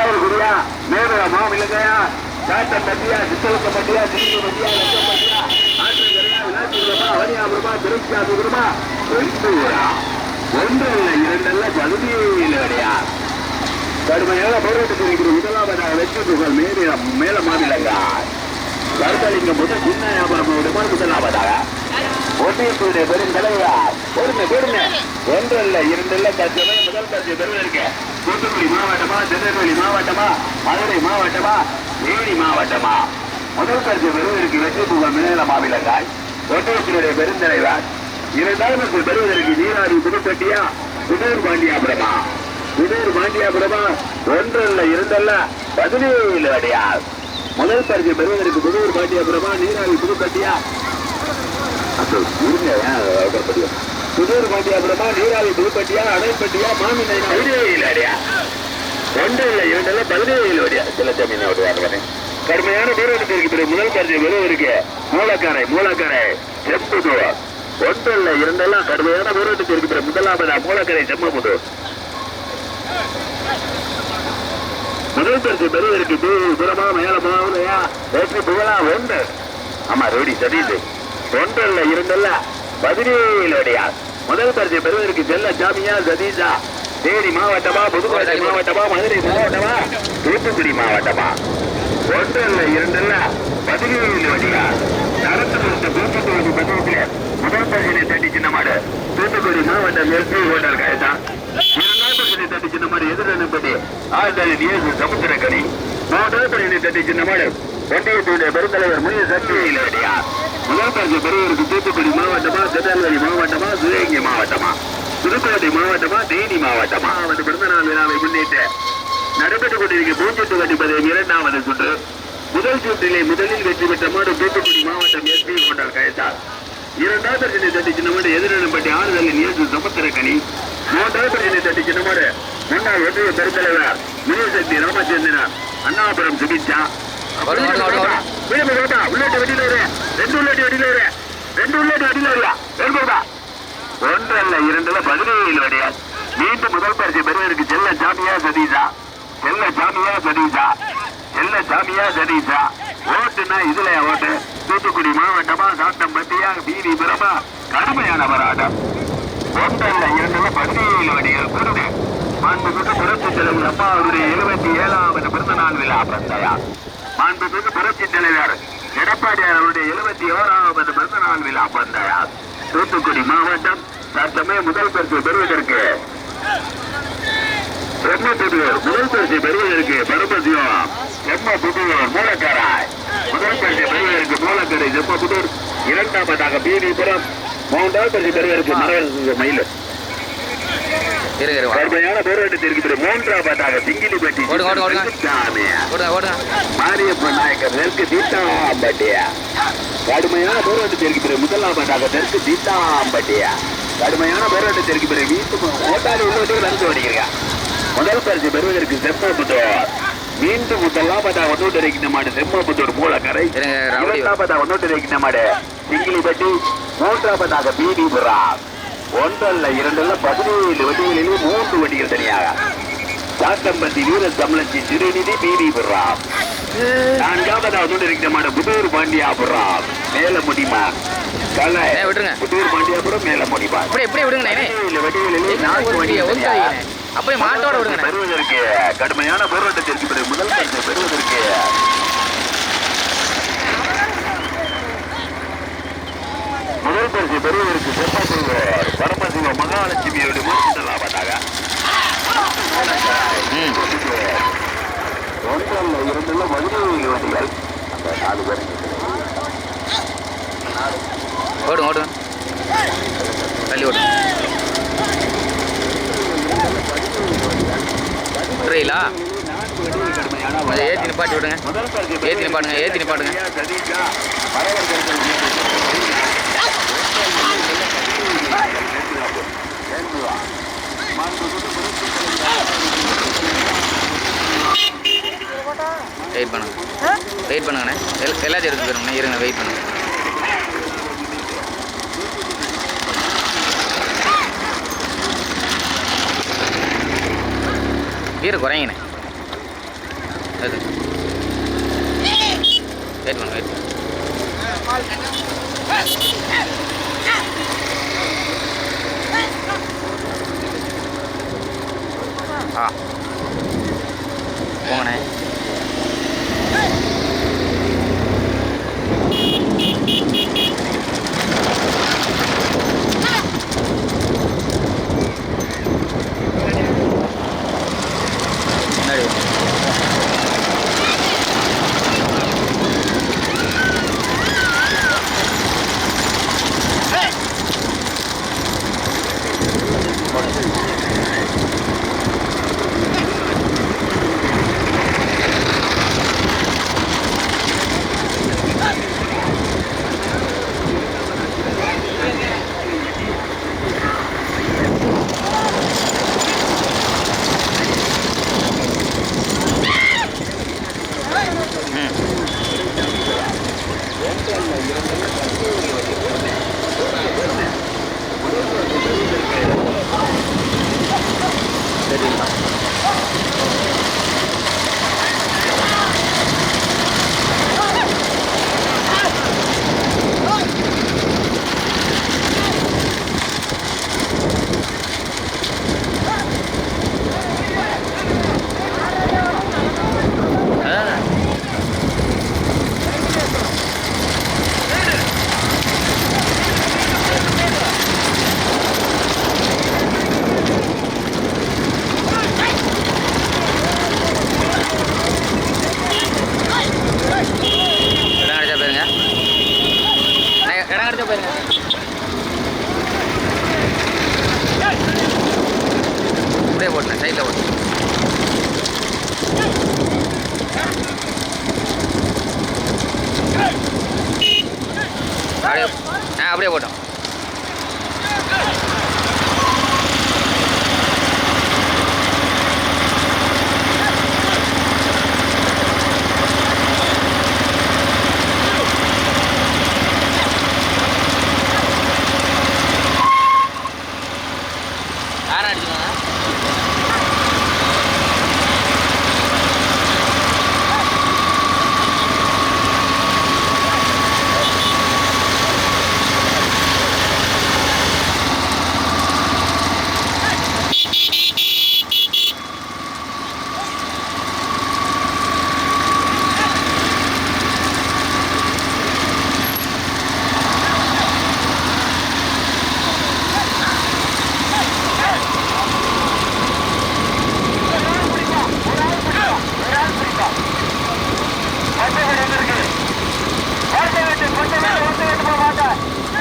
காயல் குடியா மாமிலங்கையா சாட்டம் பட்டியா சித்தலுக்க பட்டியா சிறிய பட்டியா லட்சம் பட்டியா ஆற்றங்கரையா விளாசிபுரமா அவனியாபுரமா திருச்சியாபுரமா வெண்பூரா ஒன்று இல்லை இரண்டல்ல பதினேழு கடுமையான போராட்டத்தில் இருக்கிற முதலாவதாக வெற்றி புகழ் மேலே மேல மாநிலங்க கருத்தலிங்க முதல் சின்ன வியாபாரம் முதலாவதாக. ஒன்றியத்துடைய பெருந்தலைவர் பொறுமை பொறுமை. ஒன்றல்ல இரண்டல்ல தற்சமய முதல் தற்சை பெறுவதற்கு தூத்துக்குடி மாவட்டமா திருநெல்வேலி மாவட்டமா மதுரை மாவட்டமா தேனி மாவட்டமா? முதல் தற்சை பெறுவதற்கு வெற்றி புகழ் மேல மாவிலங்காய் ஒன்றியத்தினுடைய பெருந்தலைவர். இரண்டாவது பெறுவதற்கு நீராடி புதுப்பட்டியா உதயர் பாண்டியாபுரமா? உதயர் பாண்டியாபுரமா ஒன்றல்ல இரண்டல்ல பதினேழு அடியார். முதல் பரிசு பெறுவதற்கு புதூர் பாண்டியாபுரமா நீராவி புதுப்பட்டியா? புதூர் பாண்டியாபுரமா நீராவி புதுப்பட்டியா அணைப்பட்டியா மாமின் பதினேழு அடியா? ஒன்றல்ல இரண்டல்ல பதினேழு அடியா? சில ஜமீன் விடுவாங்க கடுமையான போராட்டத்திற்கு பிறகு முதல் பரிசு பெறுவதற்கு மூலக்காரை மூலக்காரை செம்புதூர் ஒன்றல்ல இரண்டெல்லாம் கடுமையான போராட்டத்திற்கு பிறகு முதலாவதா மூலக்கரை செம்மபுதூர் முதல். பரிசு பெறுவதற்கு புறமா மேலமா இல்லையா வெற்றி புகழா ஒன்று. ஆமா ரோடி சதீஷ் ஒன்றல்ல இரண்டல்ல பதினேழு அடியா முதல் பரிசு பெறுவதற்கு செல்ல ஜாமியா சதீஷா தேனி மாவட்டமா புதுக்கோட்டை மாவட்டமா மதுரை மாவட்டமா தூத்துக்குடி மாவட்டமா. ஒன்று அல்ல இரண்டு இரண்டல்ல பதினேழு வழியா நடந்து கொடுத்த தூத்துக்குடி பக்கத்தில் முதல் பரிசினை தட்டி சின்ன மாடு தூத்துக்குடி மாவட்டம் எஸ்பி ஹோட்டல் காயத்தான் இரண்டாவது பரிசினை தட்டி சின்ன மாடு எதிரனுப்படி ஆறுதலின் இயேசு சமுத்திரக்கணி மூன்றாவது பரிசினை தட்டி சின்ன மாடு ஒன்றியத்துடைய பெருந்தலைவர் முனிய சக்தியில் வழியா முதல் பரிசு தூத்துக்குடி மாவட்டமா திருநெல்வேலி மாவட்டமா சிவகங்கை மாவட்டமா புதுக்கோட்டை மாவட்டமா தேனி மாவட்டமா. அவரது பிறந்தநாள் விழாவை முன்னிட்டு நடைபெற்றுக் கொண்டிருக்க பூஞ்செட்டு கட்டிப்பதையும் இரண்டாவது சுற்று. முதல் சுற்றிலே முதலில் வெற்றி பெற்ற மாடு தூத்துக்குடி மாவட்டம் எஸ்பி ஹோட்டல் கயத்தார் இரண்டாவது பிரச்சனை தட்டி சின்னமாடு எதிரிடப்பட்டி ஆறுதலின் இயேசு சமுத்திரக்கணி மூன்றாவது பிரச்சனை தட்டி சின்னமாடு முன்னாள் ஒன்றிய பெருத்தலைவர் முனிசக்தி ராமச்சந்திரன். அண்ணாபுரம் சுபிச்சா. ஓடு, ஓடு, ஓடு, ஓடு. உள்ளாட்டு வெட்டில வரு ரெண்டு உள்ளாட்டு வெட்டில வரு ரெண்டு உள்ளாட்டு வெட்டில வருவா ரெண்டு ஒன்றல்ல இரண்டுல பதினேழு அடியா மீண்டும் முதல் பரிசு பெறுவதற்கு செல்ல ஜாமியா சதீஷா செல்ல ஜாமியா சதீஷா செல்ல ஜாமியா சதீஷா ஓட்டுனா இதுல ஓட்டு தூத்துக்குடி மாவட்டமா சாத்தம்பட்டியா பீதி பிரமா கடுமையான போராட்டம் ஒன்றல்ல இரண்டுல பதினேழு அடிகள் குருடு மாண்புமிகு புரட்சி தலைவர் அம்மா அவருடைய எழுபத்தி ஏழாவது பிறந்த நாள் விழா பந்தயா மாண்புமிகு புரட்சி தலைவர் எடப்பாடியார் அவருடைய எழுபத்தி ஓராவது பிறந்த நாள் விழா பந்தயா. தூத்துக்குடி மாவட்டம் தற்சமயம் முதல் பரிசு பெறுவதற்கு பிரம்மபுதூர் முதல் பரிசு பெறுவதற்கு பரமசிவம் புதுவர் மூலக்கராய் முதல் பரிசு பெறுவதற்கு மூலக்கரை செம்மபுதூர் இரண்டாவதாக பீதிபுரம் மூன்றாவது பரிசு பெறுவதற்கு மரவரசு மயில். கடுமையான போராட்டத்திற்கு பிறகு மூன்றாவதாக சிங்கிலிப்பட்டி ஓடுங்க, ஓடுங்க, ஓடுங்க. சாமி ஓடுங்க ஓடுங்க மாரியப்ப நாயக்கர் தெற்கு தீட்டாம்பட்டியா கடுமையான போராட்டத்திற்கு பிறகு முதலாவதாக தெற்கு தீட்டாம்பட்டியா கடுமையான போராட்டத்திற்கு பிறகு மீண்டும் ஓட்டாளி உள்ளவர்கள் நடந்து வருகிறீங்க முதல் பரிசு பெறுவதற்கு செம்மபுத்தூர். மீண்டும் முதலாவதாக ஒன்னோட்டு இருக்கின்ற மாடு செம்மபுத்தூர் மூலக்கரை. ரவுடி. இரண்டாவதாக ஒன்னோட்டு இருக்கின்ற மாடு சிங்கிலிப்பட்டி மூன்றாவதாக பீடிபுரா ஒன்றல்ல இரண்டல்ல பதினேழு வண்டிகளிலே மூன்று வண்டிகள் தனியாக. சாத்தம்பட்டி வீர தமிழச்சி திருநிதி பீடிபுரா நான்காவதாக ஒன்று இருக்கிற மாடு புதூர் பாண்டியாபுரம் மேல முடிமா கலை. ஏய், விட்டுருங்க. புதூர் பாண்டியாபுரம் மேல முடிமா இப்படி எப்படி விடுங்க ஏய், நான்கு. வைங்க. அப்படியே மாட்டோட விடுங்க பெறுவதற்கு கடுமையான போராட்டத்திற்கு முதல் பெறுவதற்கு முதல் பரிசு பெறுவதற்கு செப்பத்தூர் பரமசிவ மகாலட்சுமியோடு முடித்தலாவதாக ம். ஒன்றல்ல இரண்டுல பதினேழு வண்டிகள் அந்த நாலு பேர். ஓடுங்க ஓடுங்க தள்ளி கடுமையான கொஞ்சம் ஏற்றி நிப்பாட்டி விடுங்க. முதல் பரிசு ஏத்தி நிப்பாட்டுங்க, டைட் பண்ணுங்க வெயிட் பண்ணுங்கண்ணே. எல் எல்லாத்தையும் எடுத்து போயிருங்கண்ணே இருங்க வெயிட் பண்ணுங்க. வீர குறைங்கண்ணே அது. வெயிட் பண்ணுங்க வெயிட் ஆ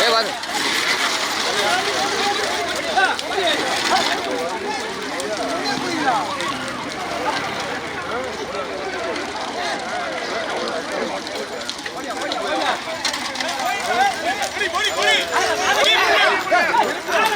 ஏய் வாங்க ஏய்,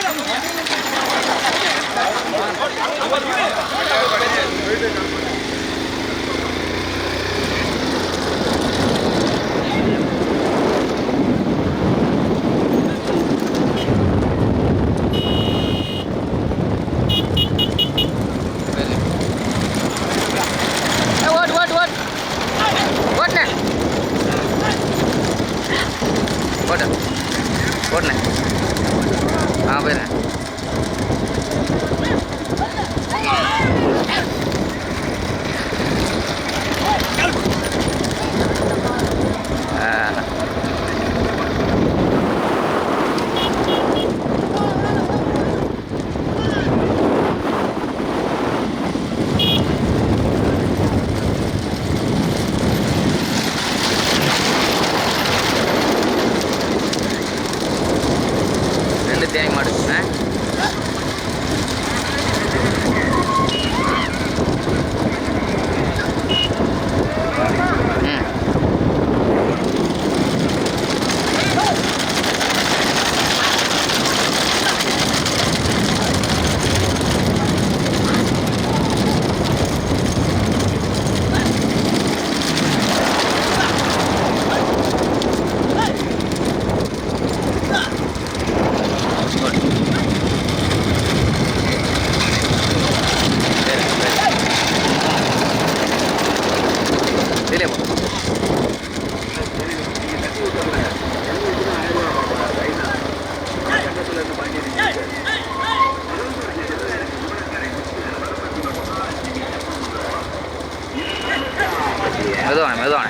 மெதுவான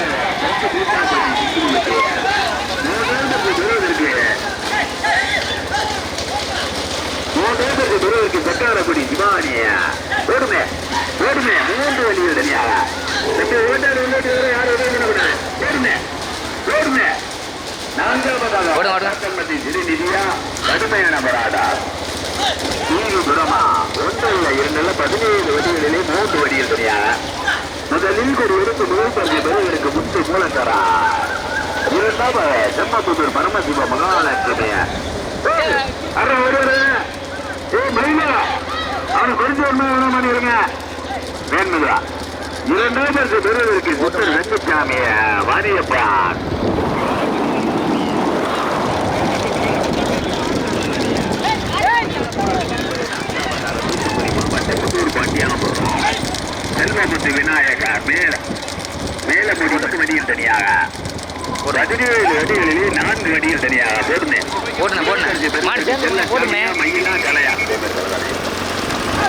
மெதுவான சட்டாரக்குடி சிவானிய ஓடுமே ஓடுமே மூன்று வழிகள் தனியாக ஓட்டாடு உள்ளாட்டு வேற யாரும் உதவி பண்ணக்கூடாது ஓடுமே ஓடுமே நான்காவதாக ஓடுங்க, ஓடுங்க. கடுமையான பராடா தீங்கு குணமா ஒன்றில் இரண்டுல பதினேழு வழிகளில் மூன்று வடிகள் தனியாக முதலில் ஒரு எடுத்து முதல் பரிசு பெறுவதற்கு முத்து மூலத்தரா இரண்டாவது பரமசிவ மகாலட்சுமிய. அரை ஒருவரு ஏ மயிலா. அவனை கொஞ்சம் ஒண்ணு வேணும் பண்ணிருங்க? வேணுதா இரண்டாவது பரிசு பெறுவதற்கு முத்தர் வெங்கச்சாமிய வாரியப்பான் பட்டத்தூர் பாண்டியாபுரம் மேல. மேல முடிவுக்கு வடியில் பதினேழு வடிகளிலே நான்கு வடிகள் தனியாக போடுமே போட்டுண்ணே போட்டுண்ணே மாடு மயிலா கலையா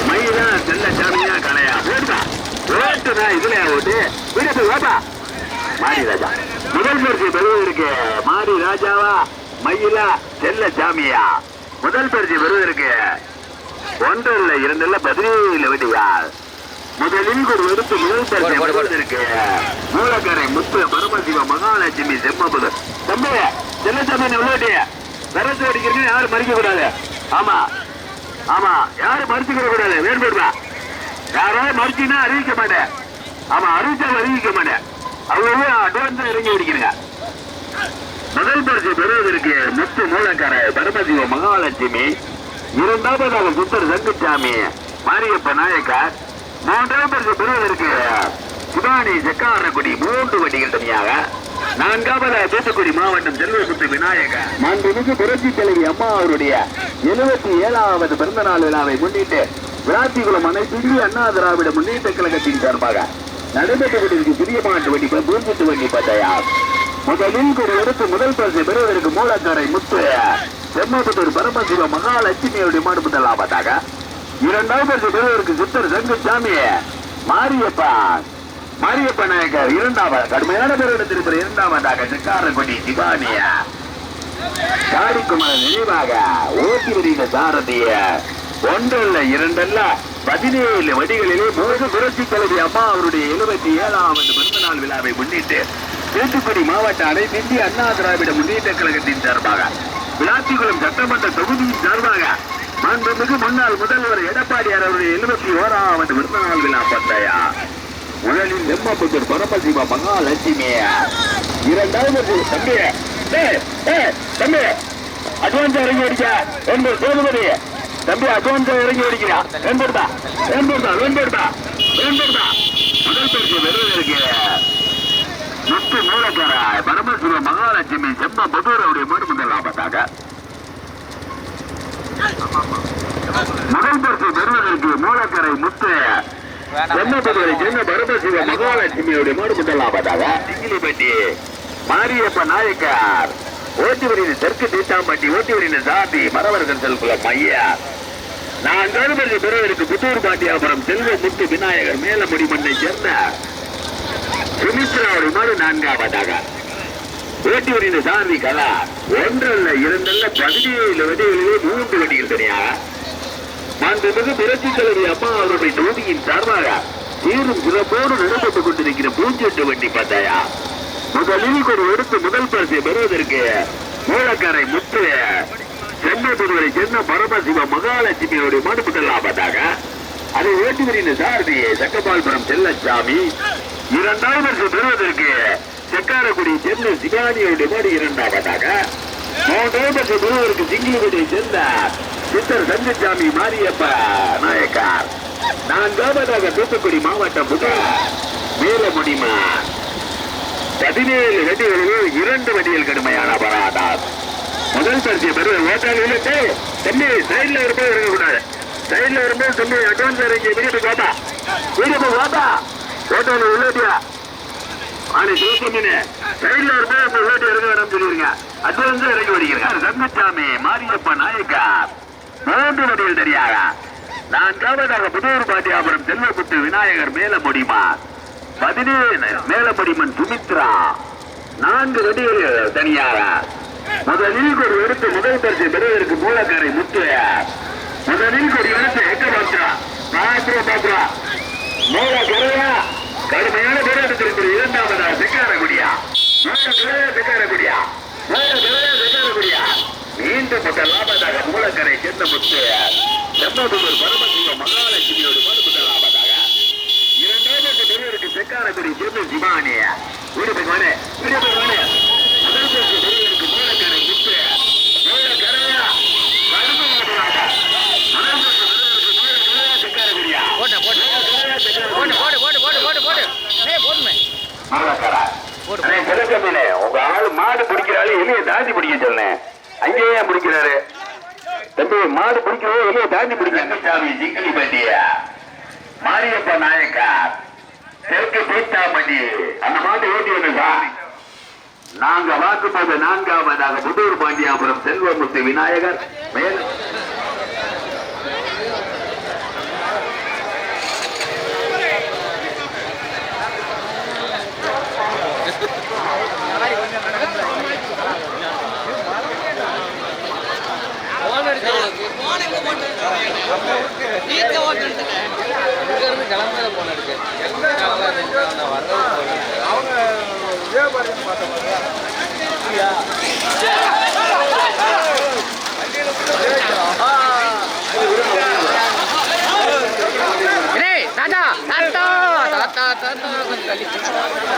மயிலா செல்ல சாமியா கலையா போடுதா ஓட்டுதா இதுல ஓட்டு வீடு போய் ஓட்டா மாரி ராஜா முதல் பரிசு பெறுவதற்கு மாரி ராஜாவா மயிலா செல்ல சாமியா. முதல் பரிசு பெறுவதற்கு ஒன்றில் இரண்டுல பதினேழு வடியால் முதலில் ஒரு எடுத்து போடு. பெறுவதற்கு மூலக்கரை முத்து பரமசிவ மகாலட்சுமி செம்மபுது தம்பி செல்லசாமி உள்ளாட்டி வரத்து அடிக்கிறது யாரும் மறிக்க கூடாது ஆமா ஆமா யாரும் மறுத்துக்கிற கூடாது வேறுபடுவா யாராவது மறுச்சின்னா அறிவிக்க மாட்டேன். ஆமா அறிவிச்சாலும் அறிவிக்க மாட்டேன். அவங்க அட்வான்ஸ் இறங்கி அடிக்கிறீங்க. முதல் பரிசு பெறுவதற்கு முத்து மூலக்கார பரமசிவ மகாலட்சுமி. இரண்டாவதாக சுத்தர் சங்குச்சாமி மாரியப்ப நாயக்கர். மூன்றாம் பரிசு பெறுவதற்கு சிவானி செக்காரக்குடி மூன்று வண்டிகள் தனியாக. நான்காவது தூத்துக்குடி மாவட்டம் செல்வகுத்து விநாயகர் மாண்புமிகு புரட்சி தலைவி அம்மா அவருடைய எழுபத்தி ஏழாவது பிறந்த நாள் விழாவை முன்னிட்டு விராத்திகுளம் அனைத்து அண்ணா திராவிட முன்னேற்ற கழகத்தின் சார்பாக நடைபெற்று கொண்டிருக்கும் சிறிய மாட்டு வண்டி பூஞ்சத்து வண்டி பந்தயம். முதலில் ஒரு எடுத்து முதல் பரிசை பெறுவதற்கு மூலக்காரை முத்து. செம்மபுத்தூர் பரமசிவ மகாலட்சுமியுடைய மாடுபட்ட பார்த்தாங்க இரண்டாவது பரிசு பெறுவதற்கு சித்தர் சங்குசாமி மாரியப்பா. மாரியப்ப நாயக்கர் இரண்டாவது கடுமையான பேர் எடுத்திருக்கிற இரண்டாவதாக சிக்காரக்குடி சிவானியா காரிக்குமரன் நினைவாக ஓட்டி வருகிற சாரதிய ஒன்றல்ல இரண்டல்ல பதினேழு வடிகளிலே மூன்று புரட்சி தலைவி அம்மா அவருடைய எழுபத்தி ஏழாவது பிறந்த நாள் விழாவை முன்னிட்டு தூத்துக்குடி மாவட்ட அனைத்து இந்திய அண்ணா திராவிட முன்னேற்ற கழகத்தின் சார்பாக விளாத்திக்குளம் சட்டமன்ற தொகுதியின் சார்பாக மாண்புமிகு முன்னாள் முதல்வர் எடப்பாடியார் அவருடைய எழுபத்தி ஓராவது பிறந்த நாள் விழா பந்தயா முதலில் நெம்மபுத்தூர் பரமசிவ மகாலட்சுமியா. இரண்டாவது தம்பி தம்பி. அட்வான்ஸ் இறங்கி அடிக்க. என்பது சேதுபதி. தம்பி அட்வான்ஸ் இறங்கி அடிக்கிறா வேண்டுதா வேண்டுதா வேண்டுதா வேண்டுதா முதல் பரிசு வெறுவதற்கு முத்து மூலக்கார பரமசிவ மகாலட்சுமி செம்ம புதூரவுடைய மறுமுதல் லாபத்தாக முதல் பரிசு பெறுவதற்கு மூலக்கரை முத்து. சென்னபுதுரை சென்ன பரமசிவ மகாலட்சுமியுடைய மறுமுதல் லாபத்தாக சிங்கிலிப்பட்டி மாரியப்ப நாயக்கார். ஓட்டிவரின் தெற்கு தீட்டாம்பட்டி ஓட்டிவரின் சாதி மரவர்கள் செல்குளம் ஐயா நான் கருமதி பெறுவதற்கு புத்தூர் பாட்டியாபுரம் செல்வ முத்து விநாயகர் மேலமுடி மண்ணை சேர்ந்த சுமித்ராவுடைய மாடு நான்காவதாக. ஓட்டிவரின் சாதி கலா. ஒன்றல்ல இரண்டல்ல பதினேழு வடிகளிலே மூன்று வடிகள் தனியாக மாண்புமிகு புரட்சி தலைவி அம்மா அவருடைய தோதியின் சார்பாக சீரும் சிறப்போடு நடைபெற்றுக் கொண்டிருக்கிற பூஞ்செட்டு வண்டி பந்தயா முதலில் ஒரு எடுத்து முதல் பரிசை பெறுவதற்கு மூலக்கரை முத்து சென்னை சென்னபுதுவரை சேர்ந்த பரமசிவ மகாலட்சுமியோடைய மனுப்புகள் லாபத்தாக அதை ஓட்டுவரின் சாரதி சக்கபால்புரம் செல்லச்சாமி இரண்டாம் பரிசு பெறுவதற்கு செக்காரக்குடி சென்னை சிவானியோடைய மாடு இரண்டாவதாக மூன்றாம் பரிசு பெறுவதற்கு சிங்கிலிகுடியை சேர்ந்த சித்தர் சங்கச்சாமி மாரியப்ப நாயக்கார். நான் நான்காவதாக தூத்துக்குடி மாவட்டம் புகழ் வீரமுடிமா பதினேழு வண்டிகளில் இரண்டு வண்டிகள் கடுமையான அபராதம். முதல் பரிசு பெறுவது ஓட்டாளி இழுத்து தம்பி சைட்ல வரும்போது இறங்கக்கூடாது. சைட்ல வரும்போது தம்பி அட்வான்ஸ் இறங்கி வீட்டு கோட்டா வீட்டுக்கு கோட்டா ஓட்டாளி உள்ளட்டியா? ஆனா சிவசமின்னு சைட்ல வரும்போது அந்த இறங்க வேணாம்னு சொல்லிருங்க. அட்வான்ஸ் இறங்கி வருகிறேன். சங்கச்சாமி மாரியப்ப நாயக்கார். மூன்று வண்டிகள் தெரியாக நான்காவதாக புதூர் பாட்டியாபுரம் செல்வபுத்து விநாயகர் மேல முடியுமா பதினேழு மேலப்படிமன் சுமித்ரா. நான்கு வண்டிகளில் தனியாரா? முதலில் ஒரு எடுத்து முதல் பரிசு பெறுவதற்கு மூலக்காரை முத்து முதலில் ஒரு எடுத்து எங்க பாக்குறா பாக்குறா மூல மூலக்கரையா கடுமையான போராட்டத்திற்கு இரண்டாவதா செக்காரகுடியா மூலக்கரையா செக்காரகுடியா மூலக்கரையா செக்காரகுடியா மீண்டும் முதல் லாபதாக மூலக்கரை சேர்ந்த முத்து. செம்மதூர் பரமசிவ மகாலட்சுமியோடு மறுபுதல் லாபதாக. இரண்டாவது பெரியவருக்கு செக்காரக்குடி சேர்ந்து சிவானிய வீடு பெருமானே முதல் பரிசு பெரியவருக்கு மூலக்கரை முத்து. மூலக்கரையா? மறுபுதலாக முதல் பரிசு பெரியவருக்கு மூலக்கரையா செக்காரகுடியா போட்டேன் போட்டேன் போட்டு போட்டு போட்டு போட்டு போட்டு போட்டு ஏய் போட்டுமே மாலாக்காரா. போடு. அண்ணே, சிவகம்மினே, உங்க ஆளு மாடு பிடிக்கிறாரு எலிய தாண்டி பிடிக்க சொன்னேன். அங்கேயே பிடிக்கிறாரு தம்பி மாடு பிடிக்கிறோம் எலிய தாண்டி பிடிக்கிறாங்க சாமி ஜிங்கலி பண்டியா. மாரியப்ப நாயக்கா தெற்கு பீத்தாப்பட்டி அந்த மாட்டை ஓட்டி வந்து நாங்க நாங்க வாக்குப்பது நான்காவதாக புதூர் பாண்டியாபுரம் செல்வமுத்து விநாயகர். மேலும்